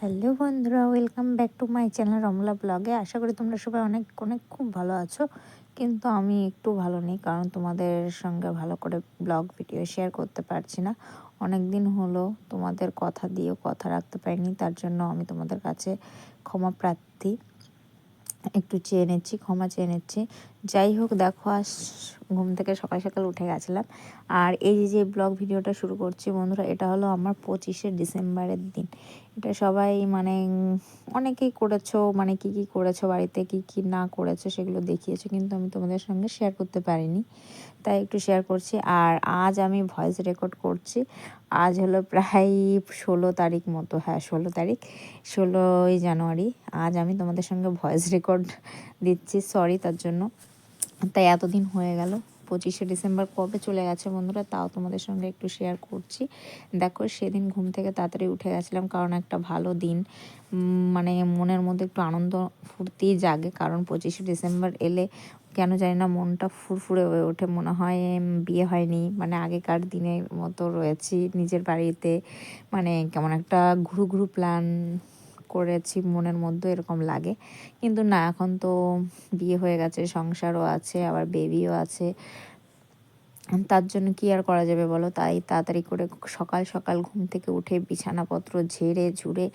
Hello বন্ধুরা, welcome back to my channel Ramla ব্লগে। আশা করি তোমরা সবাই অনেক অনেক খুব ভালো আছো। কিন্তু আমি একটু ভালো নেই, কারণ তোমাদের সঙ্গে ভালো করে ব্লগ ভিডিও শেয়ার করতে পারছি না। অনেক দিন হলো তোমাদের কথা দিয়েও কথা রাখতে পারিনি, তার জন্য আমি তোমাদের কাছে ক্ষমা প্রার্থী একটু চেয়ে নিচ্ছি, ক্ষমা চেয়ে নিচ্ছি। যাই হোক, দেখো, আজ ঘুম থেকে সকাল সকাল উঠে গেছিলাম। আর এই যে ব্লগ ভিডিওটা শুরু করছি বন্ধুরা, এটা হলো আমার পঁচিশে ডিসেম্বরের দিন। এটা সবাই মানে অনেকেই করেছ মানে কি কি করেছ, বাড়িতে কি কি না করেছ সেগুলো দেখিয়েছো, কিন্তু আমি তোমাদের সঙ্গে শেয়ার করতে পারিনি। তাই একটু শেয়ার করছি। আর আজ আমি ভয়েস রেকর্ড করছি। আজ হলো প্রায় ষোলো তারিখ মতো হ্যাঁ ষোলো তারিখ, ষোলোই জানুয়ারি। আজ আমি তোমাদের সঙ্গে ভয়েস রেকর্ড দিচ্ছি সরি তার জন্য। তাই এতদিন হয়ে গেল। পঁচিশে ডিসেম্বর কবে চলে গেছে বন্ধুরা, তাও তোমাদের সঙ্গে একটু শেয়ার করছি। দেখো, সেদিন ঘুম থেকে তাড়াতাড়ি উঠে গেছিলাম কারণ একটা ভালো দিন। মানে মনের মধ্যে একটু আনন্দ ফুর্তি জাগে, কারণ পঁচিশে ডিসেম্বর এলে কেন জানি না মনটা ফুরফুরে হয়ে ওঠে, মনে হয় বিয়ে হয়নি। মানে আগেকার দিনের মতো রয়েছি নিজের বাড়িতে। মানে কেমন একটা ঘুরু ঘুরু প্ল্যান করেছি, মনের মধ্যে এরকম লাগে। কিন্তু না, এখন তো বিয়ে হয়ে গেছে, সংসারও আছে, আবার বেবিও আছে। তার জন্য কি আর করা যাবে বলো? তাই তাড়াতাড়ি করে সকাল সকাল ঘুম থেকে উঠে বিছানাপত্র ঝেড়ে, ঝুড়ে,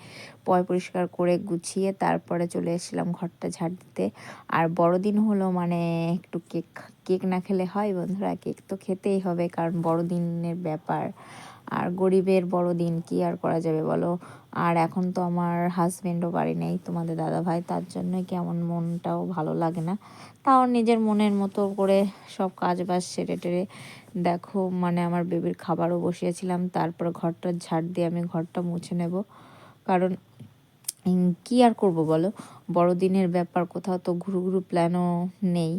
পয় পরিষ্কার করে গুছিয়ে তারপরে চলে এসেছিলাম ঘরটা ঝাড় দিতে। আর বড়দিন হলো মানে একটু কেক কেক না খেলে হয় বন্ধুরা? কেক তো খেতেই হবে, কারণ বড়দিনের ব্যাপার। আর গরিবের বড় দিন কি আর করা যাবে বলো? আর এখন তো আমার হাজব্যান্ডও বাড়ি নেই, তোমাদের দাদা ভাই, তার জন্য কেমন মনটাও ভালো লাগে না। তাও নিজের মনের মতো করে সব কাজ বাজ সেরে টেরে দেখো মানে আমার বেবির খাবারও বসিয়েছিলাম, তারপর ঘরটা ঝাড় দিয়ে আমি ঘরটা মুছে নেব। কারণ কি আর করব বলো? বড়দিনের ব্যাপার, কোথাও তো ঘুরু ঘুরু প্ল্যানও নেই।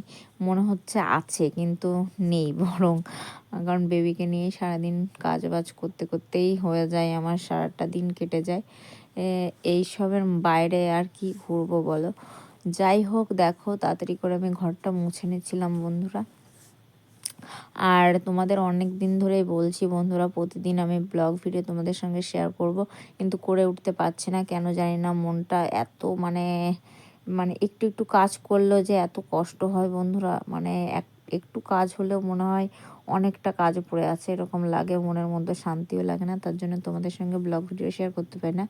মনে হচ্ছে আছে, কিন্তু নেই বরং। কারণ বেবিকে নিয়ে সারাদিন কাজ বাজ করতে করতেই হয়ে যায়, আমার সারাটা দিন কেটে যায়। এইসবের বাইরে আর কি ঘুরবো বলো? যাই হোক, দেখো, তাড়াতাড়ি করে আমি ঘরটা মুছে নিচ্ছিলাম বন্ধুরা। আর তোমাদের অনেক দিন ধরেই বলছি বন্ধুরা, প্রতিদিন আমি ব্লগ ভিডিও তোমাদের সঙ্গে শেয়ার করব। কিন্তু করে উঠতে পারছি না, কেন জানি না মনটা এত মানে মানে একটু একটু কাজ করলেও যে এত কষ্ট হয় বন্ধুরা। মানে এক, একটু কাজ হলেও মনে হয় অনেকটা কাজ পড়ে আছে, এরকম লাগে, মনের মধ্যে শান্তিও লাগে না। তার জন্য তোমাদের সঙ্গে ব্লগ ভিডিও শেয়ার করতে পারি না।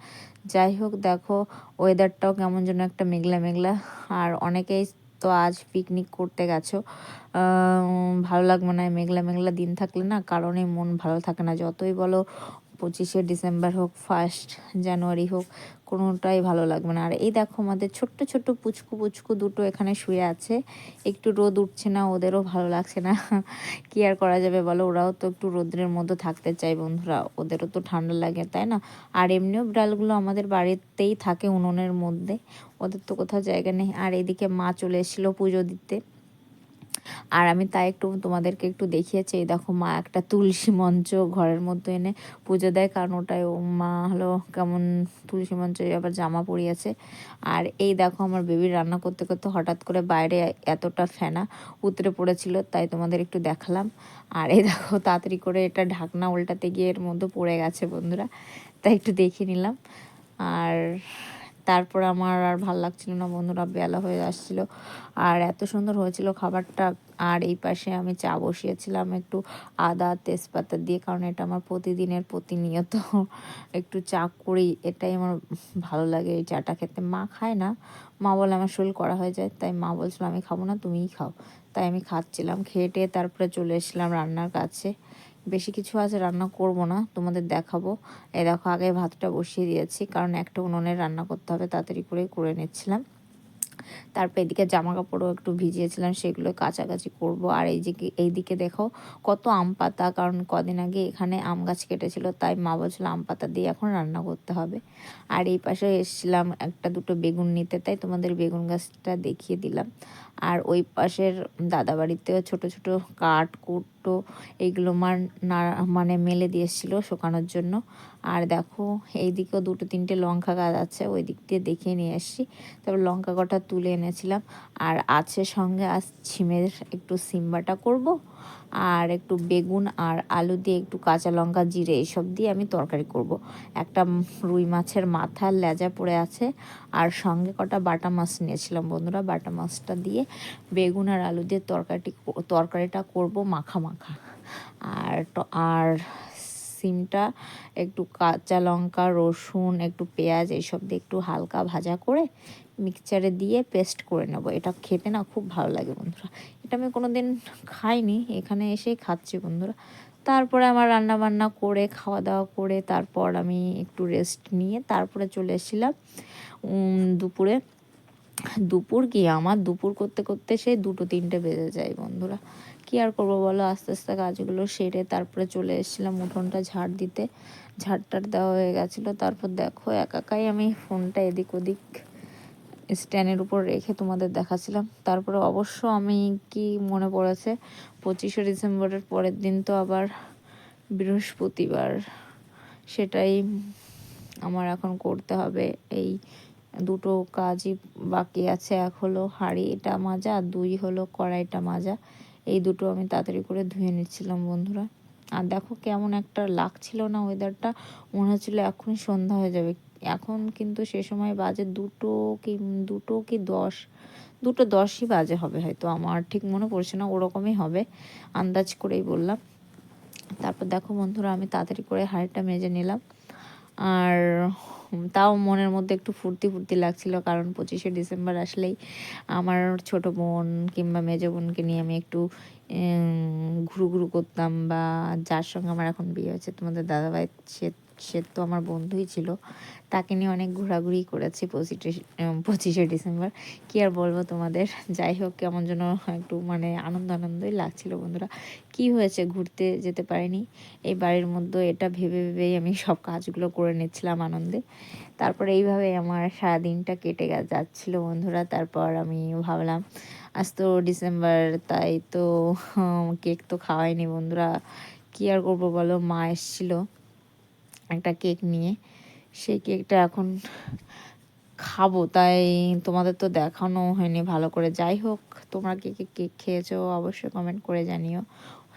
যাই হোক, দেখো ওয়েদারটাও কেমন যেন একটা মেঘলা মেঘলা। আর অনেকেই তো আজ পিকনিক করতে গেছো। ভালো লাগবে না মেঘলা মেঘলা দিন থাকলে না কারণে মন ভালো থাকে না। যতই বলো পঁচিশে ডিসেম্বর হোক ফার্স্ট জানুয়ারি হোক, কোনোটাই ভালো লাগবে না। আর এই দেখো আমাদের ছোট্ট ছোট্ট পুচকু পুচকু দুটো এখানে শুয়ে আছে। একটু রোদ উঠছে না, ওদেরও ভালো লাগছে না। কি আর করা যাবে বলো? ওরাও তো একটু রোদ্রের মধ্যে থাকতে চায় বন্ধুরা, ওদেরও তো ঠান্ডা লাগে, তাই না? আর এমনিও বিড়ালগুলো আমাদের বাড়িতেই থাকে উনুনের মধ্যে, ওদের তো কোথাও জায়গা নেই। আর এদিকে মা চলে এসেছিল পুজো দিতে। আর আমি তাই একটু তোমাদেরকে একটু দেখিয়েছি, এই দেখো মা একটা তুলসী মঞ্চ ঘরের মধ্যে এনে পুজো দেয়, কারণ ওটাই মা হলো কেমন তুলসী মঞ্চ আবার জামা পরিয়েছে আর এই দেখো আমার বেবির রান্না করতে করতে হঠাৎ করে বাইরে এতটা ফেনা উতরে পড়েছিল, তাই তোমাদের একটু দেখালাম। আর এই দেখো তাড়াতাড়ি করে এটা ঢাকনা উল্টাতে গিয়ে এর মধ্যে পড়ে গেছে বন্ধুরা, তাই একটু দেখে নিলাম। আর তারপর আমার আর ভালো লাগছিল না, বন্ধুরা বেলা হয়ে আসছিল। আর এত সুন্দর হয়েছিল খাবারটা। আর এই পাশে আমি চা বসিয়েছিলাম একটু আদা, তেজপাতা দিয়ে, কারণ এটা আমার প্রতিদিনের প্রতিনিয়ত একটু চা করি, এটাই আমার ভালো লাগে এই চাটা খেতে। মা খায় না, মা বলে আমার শরীর করা হয়ে যায়, তাই মা বলছিল, আমি খাব না, তুমিই খাও। তাই আমি খাচ্ছিলাম খেয়ে টেয়ে তারপরে চলে এসেছিলাম রান্নার কাছে। বেশি কিছু আজ রান্না করব না, তোমাদের দেখাবো। এই দেখো, আগে ভাতটা বসিয়ে দিয়েছি, কারণ একটা উনুনে রান্না করতে হবে, তাড়াতাড়ি করে করে নিচ্ছিলাম। তারপর এদিকে জামা কাপড়ও একটু ভিজিয়েছিলাম, সেগুলো কাছাকাছি করব। আর এই দিকে এইদিকে দেখো কত আম পাতা, কারণ কদিন আগে এখানে আম গাছ কেটেছিল, তাই মা বলছিল আম পাতা দিয়ে এখন রান্না করতে হবে। আর এই পাশে এসেছিলাম একটা দুটো বেগুন নিতে, তাই তোমাদের বেগুন গাছটা দেখিয়ে দিলাম। আর ওই পাশের দাদা বাড়িতেও ছোটো ছোটো কাঠ কুটো এইগুলো মার না মানে মেলে দিয়ে এসেছিল শুকানোর জন্য। আর দেখো, এইদিকেও দুটো তিনটে লঙ্কা গাছ আছে, ওই দিক দিয়ে দেখিয়ে নিয়ে এসেছি তারপর লঙ্কা কটা তুলে এনেছিলাম। আর আছে সঙ্গে আজ ছিমের একটু সিম্বাটা করব, আর একটু বেগুন আর আলু দিয়ে একটু কাঁচা লঙ্কা, জিরে এইসব দিয়ে আমি তরকারি করব। একটা রুই মাছের মাথার লেজা পড়ে আছে, আর সঙ্গে কটা বাটা মাছ নিয়েছিলাম বন্ধুরা। বাটা মাছটা দিয়ে বেগুন আর আলু দিয়ে তরকারিটি, তরকারিটা করব মাখা মাখা। আর আর সিমটা, একটু কাঁচা লঙ্কা, রসুন, একটু পেঁয়াজ, এইসব দিয়ে একটু হালকা ভাজা করে মিক্সচারে দিয়ে পেস্ট করে নেব। এটা খেতে না খুব ভালো লাগে বন্ধুরা। এটা আমি কোনো দিন খাইনি, এখানে এসেই খাচ্ছি বন্ধুরা। তারপরে আমার রান্না বান্না করে খাওয়া দাওয়া করে, তারপর আমি একটু রেস্ট নিয়ে তারপরে চলে এসেছিলাম দুপুরে। দুপুর কি? আমার দুপুর করতে করতে সেই দুটো তিনটে বেজে যায় বন্ধুরা। কি আর করব বলো? আস্তে আস্তে কাজগুলো সেরে তারপরে চলে এসেছিলাম উঠোনটা ঝাড় দিতে। ঝাড়টার দেওয়া হয়ে গেছিল। তারপর দেখো, একাকাই আমি ফোনটা এদিক ওদিক স্ট্যান্ডের উপর রেখে তোমাদের দেখাচ্ছিলাম। তারপরে অবশ্য আমি কি মনে পড়েছে, পঁচিশে ডিসেম্বরের পরের দিন তো আবার বৃহস্পতিবার। সেটাই আমার এখন করতে হবে। এই দুটো কাজই বাকি আছে। এক হলো হাঁড়িটা মাজা, আর দুই হলো কড়াইটা মাজা। এই দুটো আমি তাড়াতাড়ি করে ধুয়ে নিচ্ছিলাম, বন্ধুরা। আর দেখো কেমন একটা লাগছিল না ওয়েদারটা মনে হচ্ছিল এখনই সন্ধ্যা হয়ে যাবে। এখন কিন্তু সে সময় বাজে দুটো কি দুটো কি দশ? দুটো দশই বাজে হবে হয়তো, আমার ঠিক মনে পড়ছে না, ওরকমই হবে। আন্দাজ করেই বললাম। তারপর দেখো বন্ধুরা, আমি তাড়াতাড়ি করে হাঁড়িটা মেজে নিলাম। আর তাও মনের মধ্যে একটু ফুর্তি ফুর্তি লাগছিল কারণ পঁচিশে ডিসেম্বর আসলেই আমার ছোট বোন কিংবা মেজো বোনকে নিয়ে আমি একটু ঘুরু ঘুরু করতাম বা যার সঙ্গে আমার এখন বিয়ে হয়েছে তোমাদের দাদাভাই সে সে তো আমার বন্ধুই ছিল। তাকে নিয়ে অনেক ঘোরাঘুরি করেছি পঁচিশে পঁচিশে ডিসেম্বর। কি আর বলব তোমাদের? যাই হোক, কেমন যেন একটু মানে আনন্দ আনন্দই লাগছিল বন্ধুরা। কি হয়েছে? ঘুরতে যেতে পারিনি। এই বাড়ির মধ্যে এটা ভেবে ভেবেই আমি সব কাজগুলো করে নিচ্ছিলাম আনন্দে। তারপরে এইভাবে আমার সারাদিনটা কেটে যাচ্ছিল বন্ধুরা। তারপর আমি ভাবলাম, আজ তো ডিসেম্বর, তাই তো কেক তো খাওয়াইনি বন্ধুরা। কি আর করব বলো? মা এসেছিল। একটা কেক নিয়ে। সেই কেকটা এখন খাব, তাই তোমাদের তো দেখানো হয়নি ভালো করে। যাই হোক, তোমরা কে কে কেক খেয়েছো অবশ্যই কমেন্ট করে জানিও।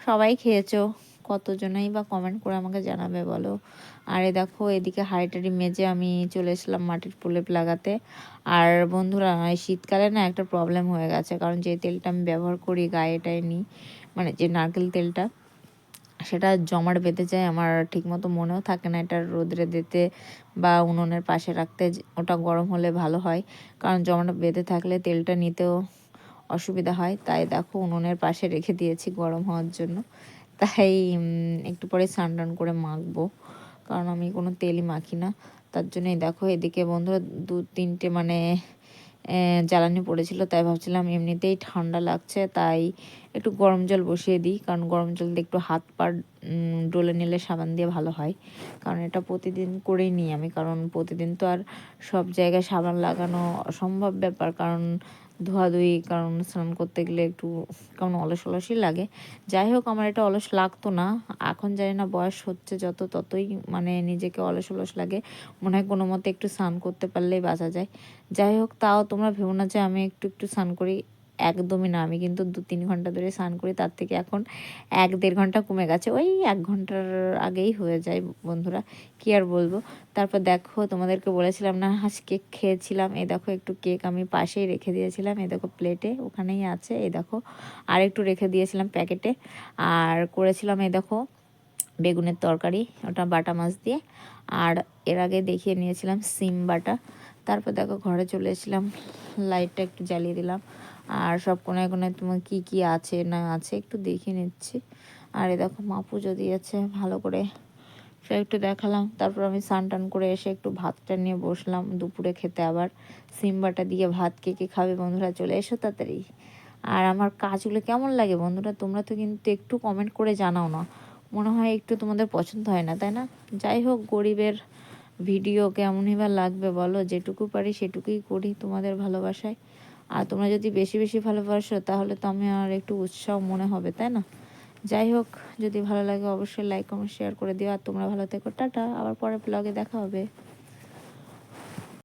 সবাই খেয়েছো, কতজনেই বা কমেন্ট করে আমাকে জানাবে বলো। আর এ দেখো, এদিকে হাইটারি মেজে আমি চলে এসলাম মাটির প্রলেপ লাগাতে। আর বন্ধুরা শীতকালে না একটা প্রবলেম হয়ে গেছে, কারণ যে তেলটা আমি ব্যবহার করি গায়ে গায়েটায় নিই মানে যে নারকেল তেলটা সেটা জমাট বেঁধে যায়, আমার ঠিকমতো মনেও থাকে না এটা রোদ্রে দিতে বা উনুনের পাশে রাখতে ওটা গরম হলে ভালো হয়। কারণ জমাট বেঁধে থাকলে তেলটা নিতেও অসুবিধা হয়। তাই দেখো, উনুনের পাশে রেখে দিয়েছি গরম হওয়ার জন্য। তাই একটু পরে স্নান করে মাখবো। কারণ আমি কোনো তেলই মাখি না। তার জন্যই দেখো, এদিকে বন্ধুরা দু তিনটে মানে জ্বালানি পড়েছিল, তাই ভাবছিলাম এমনিতেই ঠান্ডা লাগছে, তাই একটু গরম জল বসিয়ে দিই, কারণ গরম জল দিয়ে একটু হাত পা ডলে নিলে সাবান দিয়ে ভালো হয়, কারণ এটা প্রতিদিন করেই নিই আমি, কারণ প্রতিদিন তো আর সব জায়গায় সাবান লাগানো অসম্ভব ব্যাপার, কারণ ধোয়াধুয়ি, কারণ স্নান করতে গেলে একটু কেমন অলস অলসই লাগে। যাই হোক, আমার এটা অলস লাগতো না। এখন জানি না বয়স হচ্ছে যত ততই মানে নিজেকে অলস অলস লাগে। মনে হয় কোনো মতে একটু স্নান করতে পারলেই বাঁচা যায়। যাই হোক, তাও তোমরা ভেবো না যে আমি একটু একটু স্নান করি। একদমই না। আমি কিন্তু দু তিন ঘণ্টা ধরে স্নান করি, তার থেকে এখন এক দেড় ঘণ্টা কমে গেছে। ওই এক ঘণ্টার আগেই হয়ে যায় বন্ধুরা, কি আর বলব? তারপর দেখো, তোমাদেরকে বলেছিলাম না হাঁস কেক খেয়েছিলাম। এই দেখো, একটু কেক আমি পাশেই রেখে দিয়েছিলাম। এই দেখো, প্লেটে ওখানেই আছে। এই দেখো আর একটু রেখে দিয়েছিলাম প্যাকেটে। আর করেছিলাম, এই দেখো, বেগুনের তরকারি, ওটা বাটা মাছ দিয়ে। আর এর আগে দেখিয়ে নিয়েছিলাম, সিম বাটা। তারপর দেখো, ঘরে চলে এসেছিলাম, লাইটটা একটু জ্বালিয়ে দিলাম। আর সব কোনায় কোনায় তোমার কি কি আছে না আছে একটু দেখে নিচ্ছি। আর এ দেখো মা পুজো দিয়েছে ভালো করে সে একটু দেখালাম। তারপর আমি স্নান টান করে এসে একটু ভাতটা নিয়ে বসলাম। দুপুরে খেতে আবার সিম্বাটা দিয়ে ভাত কে কে খাবে বন্ধুরা চলে এসো তাড়াতাড়ি। আর আমার কাজগুলো কেমন লাগে বন্ধুরা? তোমরা তো কিন্তু একটু কমেন্ট করে জানাও না। মনে হয় একটু তোমাদের পছন্দ হয় না, তাই না? যাই হোক, গরিবের ভিডিও কেমনই বা লাগবে বলো, যেটুকু পারি সেটুকুই করি তোমাদের ভালোবাসায়। আর তোমরা যদি বেশি বেশি ভালোবাসো, তাহলে তো আমি আর একটু উৎসাহ মনে হবে, তাই না? যাই হোক, যদি ভালো লাগে অবশ্যই লাইক কমেন্ট শেয়ার করে দিও। আর তোমরা ভালো থেকো। টাটা, আবার পরে ব্লগে দেখা হবে।